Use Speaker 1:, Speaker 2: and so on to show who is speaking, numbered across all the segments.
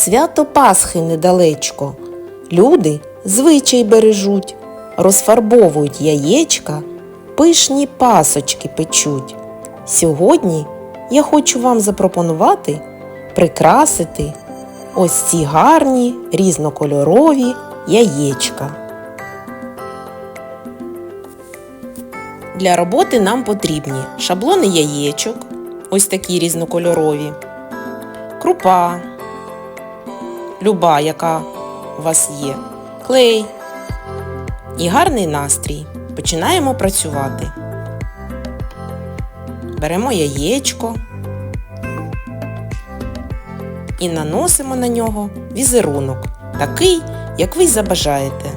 Speaker 1: Свято Пасхи недалечко. Люди звичай бережуть, розфарбовують яєчка, пишні пасочки печуть. Сьогодні я хочу вам запропонувати прикрасити ось ці гарні різнокольорові яєчка. Для роботи нам потрібні шаблони яєчок, ось такі різнокольорові, крупа, люба, яка у вас є, клей і гарний настрій. Починаємо працювати. Беремо яєчко і наносимо на нього візерунок, такий, як ви забажаєте.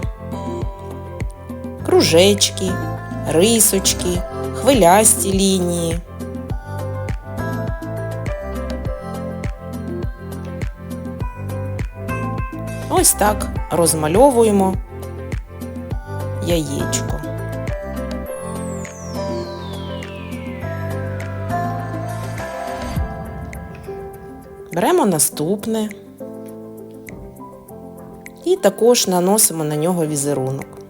Speaker 1: Кружечки, рисочки, хвилясті лінії. Ось так розмальовуємо яєчко. Беремо наступне і також наносимо на нього візерунок.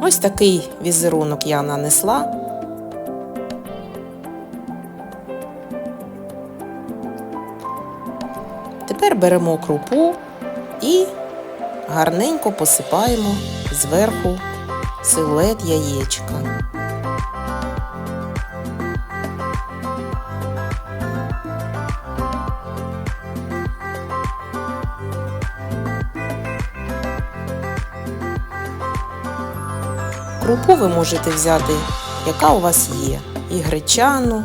Speaker 1: Ось такий візерунок я нанесла. Тепер беремо крупу і гарненько посипаємо зверху силует яєчка. Крупу ви можете взяти, яка у вас є. І гречану,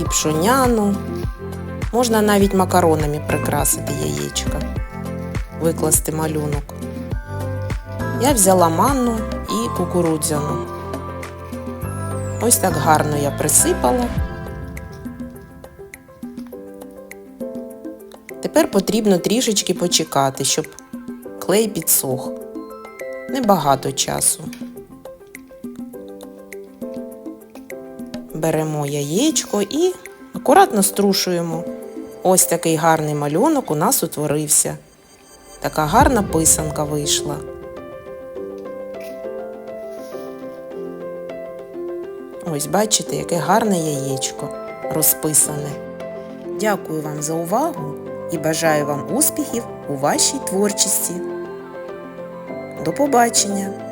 Speaker 1: і пшоняну. Можна навіть макаронами прикрасити яєчка, викласти малюнок. Я взяла манну і кукурудзяну. Ось так гарно я присипала. Тепер потрібно трішечки почекати, щоб клей підсох. Небагато часу. Беремо яєчко і акуратно струшуємо. Ось такий гарний малюнок у нас утворився. Така гарна писанка вийшла. Ось бачите, яке гарне яєчко розписане. Дякую вам за увагу і бажаю вам успіхів у вашій творчості. До побачення!